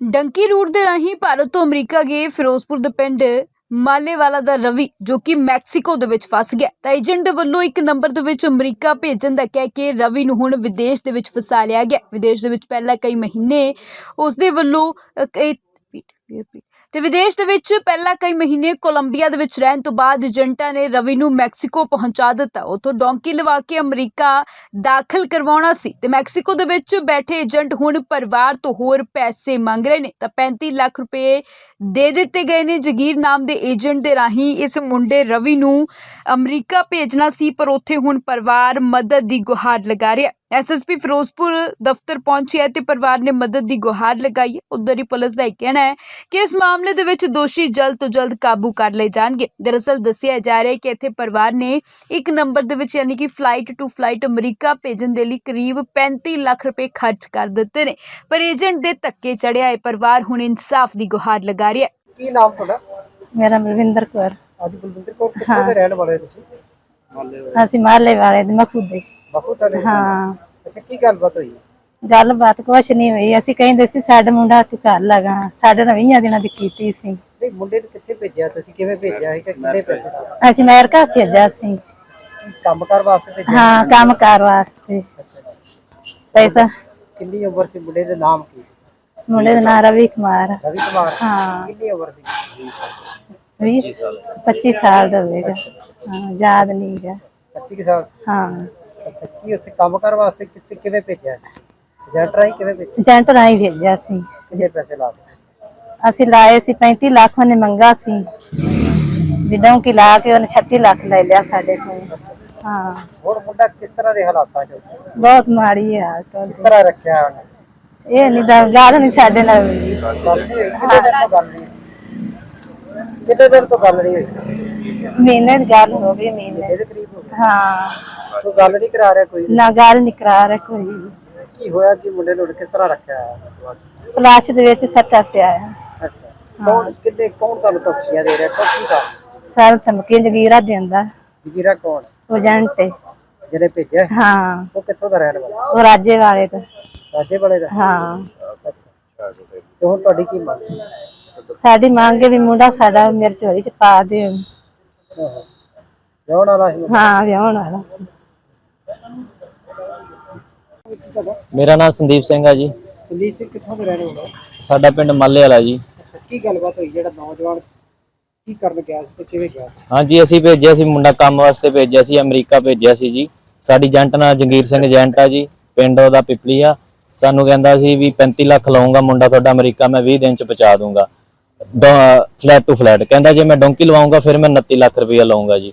Donkey route ਦੇ ਰਾਹੀਂ ਭਾਰਤ ਤੋਂ ਅਮਰੀਕਾ ਗਏ ਫਿਰੋਜ਼ਪੁਰ ਦੇ ਪਿੰਡ ਮਾਲੇਵਾਲਾ ਦਾ ਰਵੀ ਜੋ ਕਿ ਮੈਕਸੀਕੋ ਦੇ ਵਿੱਚ ਫਸ ਗਿਆ। ਤਾਂ ਏਜੰਟ ਦੇ ਵੱਲੋਂ ਇੱਕ ਨੰਬਰ ਦੇ ਵਿੱਚ ਅਮਰੀਕਾ ਭੇਜਣ ਦਾ ਕਹਿ ਕੇ ਰਵੀ ਨੂੰ ਹੁਣ ਵਿਦੇਸ਼ ਦੇ ਵਿੱਚ ਫਸਾ ਲਿਆ ਗਿਆ। ਵਿਦੇਸ਼ ਦੇ ਵਿੱਚ ਪਹਿਲਾਂ ਕਈ ਮਹੀਨੇ ਉਸ ਦੇ ਵੱਲੋਂ ਅ, ਕਈ repeat, repeat, ਤੇ ਵਿਦੇਸ਼ ਦੇ ਵਿੱਚ ਪਹਿਲਾਂ ਕਈ ਮਹੀਨੇ ਕੋਲੰਬੀਆ ਦੇ ਵਿੱਚ ਰਹਿਣ ਤੋਂ ਬਾਅਦ ਏਜੰਟਾਂ ਨੇ ਰਵੀ ਨੂੰ ਮੈਕਸੀਕੋ ਪਹੁੰਚਾ ਦਿੱਤਾ। ਉੱਥੋਂ ਡੌਂਕੀ ਲਵਾ ਕੇ ਅਮਰੀਕਾ ਦਾਖਲ ਕਰਵਾਉਣਾ ਸੀ ਤੇ ਮੈਕਸੀਕੋ ਦੇ ਵਿੱਚ ਬੈਠੇ ਏਜੰਟ ਹੁਣ ਪਰਿਵਾਰ ਤੋਂ ਹੋਰ ਪੈਸੇ ਮੰਗ ਰਹੇ ਨੇ। ਤਾਂ 35 ਲੱਖ ਰੁਪਏ ਦੇ ਦਿੱਤੇ ਗਏ ਨੇ। ਜਗੀਰ ਨਾਮ ਦੇ ਏਜੰਟ ਦੇ ਰਾਹੀਂ ਇਸ ਮੁੰਡੇ ਰਵੀ ਨੂੰ ਅਮਰੀਕਾ ਭੇਜਣਾ ਸੀ, ਪਰ ਉੱਥੇ ਹੁਣ ਪਰਿਵਾਰ ਮਦਦ ਦੀ ਗੁਹਾਰ ਲਗਾ ਰਿਹਾ। ਐਸਐਸਪੀ ਫਿਰੋਜ਼ਪੁਰ ਦਫ਼ਤਰ ਪਹੁੰਚਿਆ ਤੇ ਪਰਿਵਾਰ ਨੇ ਮਦਦ ਦੀ ਗੁਹਾਰ ਲਗਾਈ ਉਧਰ ਹੀ ਪੁਲਿਸ ਦਾ ਇਹ ਕਹਿਣਾ ਹੈ ਕਿ ਇਸ ਮਾਮਲੇ ਦੇ ਵਿੱਚ ਦੋਸ਼ੀ ਜਲਦ ਤੋਂ ਜਲਦ ਕਾਬੂ ਕਰ ਲਏ ਜਾਣਗੇ। ਦਰਅਸਲ ਦੱਸਿਆ ਜਾ ਰਿਹਾ ਹੈ ਕਿ ਇੱਥੇ ਪਰਿਵਾਰ ਨੇ ਇੱਕ ਨੰਬਰ ਦੇ ਵਿੱਚ ਯਾਨੀ ਕਿ ਫਲਾਈਟ ਟੂ ਫਲਾਈਟ ਅਮਰੀਕਾ ਭੇਜਣ ਦੇ ਲਈ ਕਰੀਬ 35 ਲੱਖ ਰੁਪਏ ਖਰਚ ਕਰ ਦਿੱਤੇ ਨੇ। ਪਰ ਏਜੰਟ ਦੇ ਧੱਕੇ ਚੜਿਆ ਹੈ ਪਰਿਵਾਰ ਹੁਣ ਇਨਸਾਫ ਦੀ ਗੁਹਾਰ ਲਗਾ ਰਿਹਾ ਹੈ। ਕੀ ਨਾਮ ਤੁਹਾਡਾ? ਮੇਰਾ ਬਲਵਿੰਦਰ ਕੌਰ। ਅੱਜ ਬਲਵਿੰਦਰ ਕੌਰ ਕਿੱਥੋਂ ਦੇ ਰਹਿਣ ਵਾਲੇ ਹੋ ਤੁਸੀਂ? ਅਸੀਂ ਮਾਲੇ ਵਾਲੇ ਦੇ ਮਖੂਦੇ। ਬਾਪੂ ਤੁਹਾਡੇ ਹਾਂ। ਅੱਛਾ ਕੀ ਗੱਲਬਾਤ ਹੋਈ? ਗੱਲਬਾਤ ਕੁਛ ਨਹੀਂ ਹੋਈ। ਅਸੀਂ ਕਹਿੰਦੇ ਸੀ ਸਾਡਾ ਮੁੰਡਾ ਤੂੰ ਘਰ ਲਗਾ ਸਾਡੇ ਨਾਲ 20 ਦਿਨਾਂ ਦੀ ਕੀਤੀ ਸੀ। ਨਹੀਂ ਮੁੰਡੇ ਨੂੰ ਕਿੱਥੇ ਭੇਜਿਆ ਤੁਸੀਂ? ਕਿਵੇਂ ਭੇਜਿਆ ਹੈ ਕਿ ਕਿੰਨੇ ਪੈਸੇ ਦਿੱਤੇ? ਅਸੀਂ ਅਮਰੀਕਾ ਭੇਜਿਆ ਸੀ। ਕੰਮਕਾਰ ਵਾਸਤੇ ਭੇਜਿਆ ਹਾਂ ਕੰਮ ਕਾਰ ਵਾਸਤੇ। ਪੈਸਾ। ਕਿੰਨੀ ਉਮਰ ਸੀ ਮੁੰਡੇ ਦੇ ਨਾਮ ਕੀ? ਮੁੰਡੇ ਦਾ ਨਾਂ ਰਵੀ ਕੁਮਾਰ। ਰਵੀ ਕੁਮਾਰ। ਹਾਂ। ਕਿੰਨੀ ਉਮਰ ਸੀ? 20 25 ਸਾਲ ਦਾ ਹੋਵੇਗਾ। ਹਾਂ ਯਾਦ ਨਹੀਂ ਗਾ 25 ਕੁ ਸਾਲ ਸੀ? ਹਾਂ। ਅੱਛਾ ਕੀ ਉੱਥੇ ਕੰਮਕਾਰ ਵਾਸਤੇ ਕਿੱਥੇ ਕਿਵੇਂ ਭੇਜਿਆ? ਏਜੰਟ ਰਾਹੀਂ ਕਿਵੇਂ ਭੇਜਿਆ? ਏਜੰਟ ਰਾਹੀਂ ਭੇਜਿਆ ਸੀ। ਕਿੰਨੇ ਪੈਸੇ ਲਾ ਦਿੱਤੇ? ਅਸੀਂ ਲਾਏ ਸੀ 35 ਲੱਖ ਉਹਨੇ ਮੰਗਾ ਸੀ। ਜਿੱਦਾਂ ਕਿ ਲਾ ਕੇ ਉਹਨੇ 36 ਲੱਖ ਲੈ ਲਿਆ ਸਾਡੇ ਕੋਲ। ਹਾਂ। ਹੋਰ ਮੁੰਡਾ ਕਿਸ ਤਰ੍ਹਾਂ ਦੇ ਹਾਲਾਤਾਂ 'ਚ? ਕਿਸ ਬਹੁਤ ਮਾੜੀ ਹੈ ਹਾਲਤ ਤਰ੍ਹਾਂ ਰੱਖਿਆ ਉਹਨੇ? ਇਹ ਨਹੀਂ ਦਾ ਗੱਲ ਨਹੀਂ ਸਾਡੇ ਨਾਲ ਹੋਈ। ਗੱਲ ਨਹੀਂ ਹੋਈ ਕਿੰਨੇ ਦਿਨ ਤੋਂ ਗੱਲ ਨਹੀਂ ਹੋਈ? ਕਿੰਨੇ ਦਿਨ ਤੋਂ ਗੱਲ ਨਹੀਂ ਹੋਈ? ਮਹੀਨੇ ਦੀ ਗੱਲ ਹੋ ਗਈ ਮਹੀਨੇ। ਇਹਦੇ ਕਰੀਬ ਹੋ ਗਿਆ ਹਾਂ। ਕੋਈ ਗੱਲ ਨਹੀਂ ਕਰਾ ਰਿਹਾ ਕੋਈ? ਨਾ ਗੱਲ ਨਹੀਂ ਕਰਾ ਰਿਹਾ ਕੋਈ ਕੀ ਹੋਇਆ? ਕਿ ਮੁੰਡੇ ਨੂੰ ਕਿਸ ਤਰ੍ਹਾਂ ਰੱਖਿਆ? ਹੈ ਫਲਾਸ਼ ਦੇ ਵਿੱਚ ਸੱਟਾ ਪਿਆ ਹੈ ਅੱਛਾ। ਕੌਣ ਕਿੰਨੇ ਕੌਣ ਤੁਹਾਨੂੰ ਤਫਸੀਆਂ ਦੇ ਰਿਹਾ? ਕੌਣ ਕੀ ਦਾ ਸਾਲ ਧਮਕੀ ਜਗੀਰਾ ਦਿੰਦਾ। ਜਗੀਰਾ ਕੌਣ? ਉਹ ਏਜੰਟ ਹੈ। ਜਿਹਨੇ ਭੇਜਿਆ? ਹੈ? ਹਾਂ ਉਹ ਕਿੱਥੋਂ ਦਾ ਰਹਿਣ ਵਾਲਾ? ਉਹ ਰਾਜੇ ਵਾਲੇ ਦਾ ਰਾਜੇ ਵਾਲੇ ਦਾ? ਹਾਂ। ਅੱਛਾ ਤੇ ਹੁਣ ਤੁਹਾਡੀ ਕੀ ਮੰਗ? ਹੈ? ਸਾਡੀ ਮੰਗ ਹੈ ਵੀ ਮੁੰਡਾ ਸਾਡਾ ਮੇਰੇ ਝੋਲੀ ਚ ਪਾ ਦੇ ਆਹੋ। ਵਿਆਹੁਣ ਵਾਲਾ ਹਾਂ ਵਿਆਹਣ ਵਾਲਾ ਸੀ। ਮੇਰਾ ਨਾਮ ਸੰਦੀਪ ਸਿੰਘ ਆ ਜੀ। ਸੰਦੀਪ ਸਿੰਘ ਕਿੱਥੋਂ ਦੇ ਰਹਿਣ ਵਾਲਾ ਸਾਡਾ ਪਿੰਡ ਮਾਲੇ ਵਾਲਾ ਜੀ। ਅੱਛਾ ਕੀ ਗੱਲਬਾਤ ਹੋਈ? ਜਿਹੜਾ ਨੌਜਵਾਨ ਕੀ ਕਰਨ ਗਿਆ ਸੀ ਤੇ ਕਿਵੇਂ ਗਿਆ ਸੀ? ਹਾਂਜੀ ਅਸੀਂ ਭੇਜਿਆ ਸੀ ਮੁੰਡਾ ਕੰਮ ਵਾਸਤੇ ਭੇਜਿਆ ਸੀ ਅਮਰੀਕਾ ਭੇਜਿਆ ਸੀ ਜੀ। ਸਾਡੀ ਏਜੰਟ ਨਾਲ ਜੰਗੀਰ ਸਿੰਘ ਏਜੰਟ ਆ ਜੀ ਪਿੰਡ ਉਹਦਾ ਪਿਪਲੀ ਆ। ਸਾਨੂੰ ਕਹਿੰਦਾ ਸੀ ਵੀ 35 ਲੱਖ ਲਵਾਉਂਗਾ ਮੁੰਡਾ ਤੁਹਾਡਾ ਅਮਰੀਕਾ ਮੈਂ 20 ਦਿਨ ਚ ਪਹੁੰਚਾ ਦੂੰਗਾ ਫਲੈਟ ਟੂ ਫਲੈਟ। ਕਹਿੰਦਾ ਜੇ ਮੈਂ ਡੋਂਕੀ ਲਵਾਉਂਗਾ ਫਿਰ ਮੈਂ 29 ਲੱਖ ਰੁਪਇਆ ਲਵਾਉਂਗਾ ਜੀ।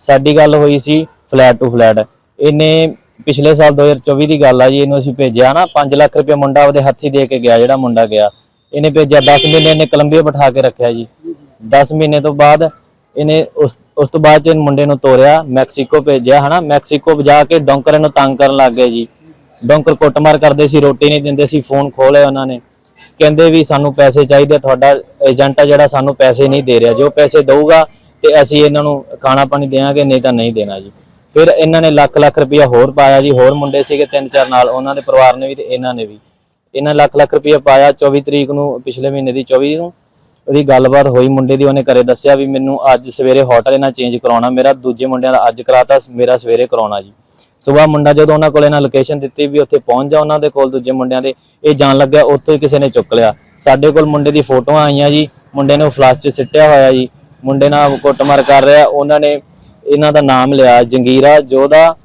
ਸਾਡੀ ਗੱਲ ਹੋਈ ਸੀ ਫਲੈਟ ਟੂ ਫਲੈਟ। ਇਹਨੇ ਪਿਛਲੇ ਸਾਲ 2024 ਦੀ ਗੱਲ ਆ ਜੀ, ਇਹਨੂੰ ਅਸੀਂ ਭੇਜਿਆ ਨਾ 5 ਲੱਖ ਰੁਪਇਆ ਮੁੰਡਾ ਉਹਦੇ ਹੱਥੀ ਦੇ ਕੇ ਗਿਆ, ਜਿਹੜਾ ਮੁੰਡਾ ਗਿਆ। ਇਹਨੇ ਭੇਜਿਆ 10 ਮਹੀਨੇ ਇਹਨੇ ਕੋਲੰਬੀਆ ਬਿਠਾ ਕੇ ਰੱਖਿਆ ਜੀ। 10 ਮਹੀਨੇ ਤੋਂ ਬਾਅਦ ਇਹਨੇ ਉਸ ਉਸ ਤੋਂ ਬਾਅਦ ਚ ਇਹ ਮੁੰਡੇ ਨੂੰ ਤੋਰਿਆ, ਮੈਕਸੀਕੋ ਭੇਜਿਆ, ਹਨਾ? ਮੈਕਸੀਕੋ ਵਜਾ ਕੇ ਡੌਂਕਰ ਨੂੰ ਤੰਗ ਕਰਨ ਲੱਗ ਗਏ ਜੀ। ਡੌਂਕਰ ਕੁੱਟਮਾਰ ਕਰਦੇ ਸੀ, ਰੋਟੀ ਨਹੀਂ ਦਿੰਦੇ ਸੀ, ਫੋਨ ਖੋਲੇ ਉਹਨਾਂ ਨੇ। ਕਹਿੰਦੇ ਵੀ ਸਾਨੂੰ ਪੈਸੇ ਚਾਹੀਦੇ, ਤੁਹਾਡਾ ਏਜੰਟ ਆ ਜਿਹੜਾ ਸਾਨੂੰ ਪੈਸੇ ਨਹੀਂ ਦੇ ਰਿਹਾ। ਜੋ ਪੈਸੇ ਦਊਗਾ ਤੇ ਅਸੀਂ ਇਹਨਾਂ ਨੂੰ ਖਾਣਾ ਪਾਣੀ ਦੇਵਾਂਗੇ, ਨਹੀਂ ਤਾਂ ਨਹੀਂ ਦੇਣਾ ਜੀ। ਫਿਰ ਇਹਨਾਂ ਨੇ ਲੱਖ ਲੱਖ ਰੁਪਇਆ ਹੋਰ ਪਾਇਆ ਜੀ, ਹੋਰ ਮੁੰਡੇ ਸੀਗੇ ਤਿੰਨ ਚਾਰ ਨਾਲ, ਉਹਨਾਂ ਦੇ ਪਰਿਵਾਰ ਨੇ ਵੀ ਤੇ ਇਹਨਾਂ ਨੇ ਵੀ। ਇਹਨਾਂ ਲੱਖ ਲੱਖ ਰੁਪਇਆ ਪਾਇਆ 24 ਤਰੀਕ ਨੂੰ, ਪਿਛਲੇ ਮਹੀਨੇ ਦੀ 24 ਨੂੰ। ਉਹਦੀ ਗੱਲਬਾਤ ਹੋਈ ਮੁੰਡੇ ਦੀ, ਉਹਨੇ ਘਰੇ ਦੱਸਿਆ ਵੀ ਮੈਨੂੰ ਅੱਜ ਸਵੇਰੇ ਹੋਟਲ ਇਹਨਾਂ ਚੇਂਜ ਕਰਾਉਣਾ, ਮੇਰਾ ਦੂਜੇ ਮੁੰਡਿਆਂ ਦਾ ਅੱਜ ਕਰਾਤਾ, ਮੇਰਾ ਸਵੇਰੇ ਕਰਾਉਣਾ ਜੀ। ਸਵੇਰ ਮੁੰਡਾ ਜਦੋਂ ਉਹਨਾਂ ਕੋਲ ਇਹਨਾਂ ਲੋਕੇਸ਼ਨ ਦਿੱਤੀ ਵੀ ਉੱਥੇ ਪਹੁੰਚ ਜਾ ਉਹਨਾਂ ਦੇ ਕੋਲ ਦੂਜੇ ਮੁੰਡਿਆਂ ਦੇ, ਇਹ ਜਾਣ ਲੱਗਿਆ ਉੱਥੋਂ ਹੀ ਕਿਸੇ ਨੇ ਚੁੱਕ ਲਿਆ। ਸਾਡੇ ਕੋਲ ਮੁੰਡੇ ਦੀ ਫੋਟੋਆਂ ਆਈਆਂ ਜੀ, ਮੁੰਡੇ ਨੂੰ ਫਲਾਸ਼ 'ਚ ਸਿੱਟਿਆ ਹੋਇਆ ਜੀ। ਮੁੰਡੇ ਨਾਲ ਕੁੱਟਮਾਰ ਕਰ ਰਿਹਾ, ਉਹਨਾਂ ਨੇ ਇਹਨਾਂ ਦਾ ਨਾਮ ਲਿਆ ਜੰਗੀਰਾ ਜੋਧਾ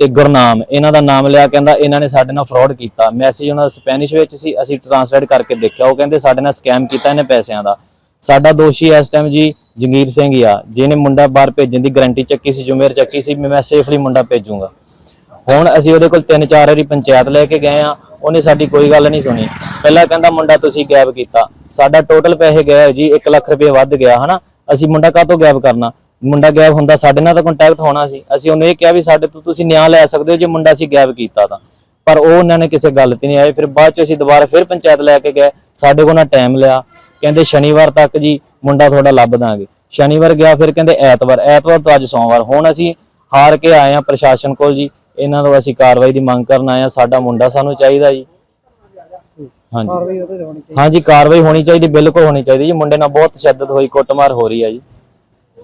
ਤੇ ਗੁਰਨਾਮ। ਇਹਨਾਂ ਦਾ ਨਾਮ ਲਿਆ ਕਹਿੰਦਾ ਇਹਨਾਂ ਨੇ ਸਾਡੇ ਨਾਲ ਫਰਾਡ ਕੀਤਾ। ਮੈਸੇਜ ਉਹਨਾਂ ਦਾ ਸਪੈਨਿਸ਼ ਵਿੱਚ ਸੀ, ਅਸੀਂ ਟ੍ਰਾਂਸਲੇਟ ਕਰਕੇ ਦੇਖਿਆ। ਉਹ ਕਹਿੰਦੇ ਸਾਡੇ ਨਾਲ ਸਕੈਮ ਕੀਤਾ ਇਹਨੇ ਪੈਸਿਆਂ ਦਾ। ਸਾਡਾ ਦੋਸ਼ੀ ਇਸ ਟਾਈਮ ਜੀ ਜੰਗੀਰ ਸਿੰਘ ਹੀ ਆ। ਜਿਹਨੇ ਮੁੰਡਾ ਬਾਹਰ ਭੇਜਣ ਦੀ ਗਾਰੰਟੀ ਚੱਕੀ ਸੀ ਜ਼ਿੰਮੇਵਾਰ ਚੱਕੀ ਸੀ, ਮੈਂ ਸੇਫਲੀ ਮੁੰਡਾ ਭੇਜੂੰਗਾ। ਹੁਣ ਅਸੀਂ ਉਹਦੇ ਕੋਲ ਤਿੰਨ ਚਾਰ ਵਾਰੀ ਪੰਚਾਇਤ ਲੈ ਕੇ ਗਏ ਆ। ਉਹਨੇ ਸਾਡੀ ਕੋਈ ਗੱਲ ਨਹੀਂ ਸੁਣੀ। ਪਹਿਲਾਂ ਕਹਿੰਦਾ ਮੁੰਡਾ ਤੁਸੀਂ ਗਾਇਬ ਕੀਤਾ। ਸਾਡਾ ਟੋਟਲ ਪੈਸੇ ਗਏ ਜੀ 1 ਲੱਖ ਰੁਪਏ ਵੱਧ ਗਿਆ, ਹਨਾ? ਅਸੀਂ ਮੁੰਡਾ ਕਾਹ ਤੋਂ ਗਾਇਬ ਕਰਨਾ? ਮੁੰਡਾ ਗਾਇਬ ਹੁੰਦਾ ਸਾਡੇ ਨਾਲ ਤਾਂ ਕੰਟੈਕਟ ਹੋਣਾ ਸੀ। ਅਸੀਂ ਉਹਨੂੰ ਇਹ ਕਿਹਾ ਵੀ ਸਾਡੇ ਤੋਂ ਤੁਸੀਂ ਨਿਆਂ ਲੈ ਸਕਦੇ ਹੋ ਜੇ ਮੁੰਡਾ ਅਸੀਂ ਗਾਇਬ ਕੀਤਾ ਤਾਂ। ਪਰ ਉਹ ਉਹਨਾਂ ਨੇ ਕਿਸੇ ਗੱਲ ਤੇ ਨਹੀਂ ਆਏ। ਫਿਰ ਬਾਅਦ ਚ ਅਸੀਂ ਦੁਬਾਰਾ ਫਿਰ ਪੰਚਾਇਤ ਲੈ ਕੇ ਗਏ। ਸਾਡੇ ਕੋਲ ਨਾ ਟਾਈਮ ਲਿਆ। ਕਹਿੰਦੇ ਸ਼ਨੀਵਾਰ ਤੱਕ ਜੀ ਮੁੰਡਾ ਤੁਹਾਡਾ ਲੱਭ ਦਾਂਗੇ। ਸ਼ਨੀਵਾਰ ਗਿਆ ਫਿਰ ਕਹਿੰਦੇ ਐਤਵਾਰ। ਐਤਵਾਰ ਤੋਂ ਅੱਜ ਸੋਮਵਾਰ। ਹੁਣ ਅਸੀਂ ਹਾਰ ਕੇ ਆਏ ਆ ਪ੍ਰਸ਼ਾਸਨ ਕੋਲ ਜੀ। ਇਹਨਾਂ ਤੋਂ ਅਸੀਂ ਕਾਰਵਾਈ ਦੀ ਮੰਗ ਕਰਨ ਆਏ ਆ ਸਾਡਾ ਮੁੰਡਾ ਸਾਨੂੰ ਚਾਹੀਦਾ ਜੀ। ਹਾਂਜੀ। ਕਾਰਵਾਈ ਉਹਦੇ ਤੇ ਹੋਣੀ ਚਾਹੀਦੀ। ਹਾਂਜੀ ਕਾਰਵਾਈ ਹੋਣੀ ਚਾਹੀਦੀ ਬਿਲਕੁਲ ਹੋਣੀ ਚਾਹੀਦੀ ਜੀ। ਮੁੰਡੇ ਨਾਲ ਬਹੁਤ ਤਸ਼ੱਦਦ ਹੋਈ ਕੁੱਟਮਾਰ ਹੋ ਰਹੀ ਹੈ ਜੀ।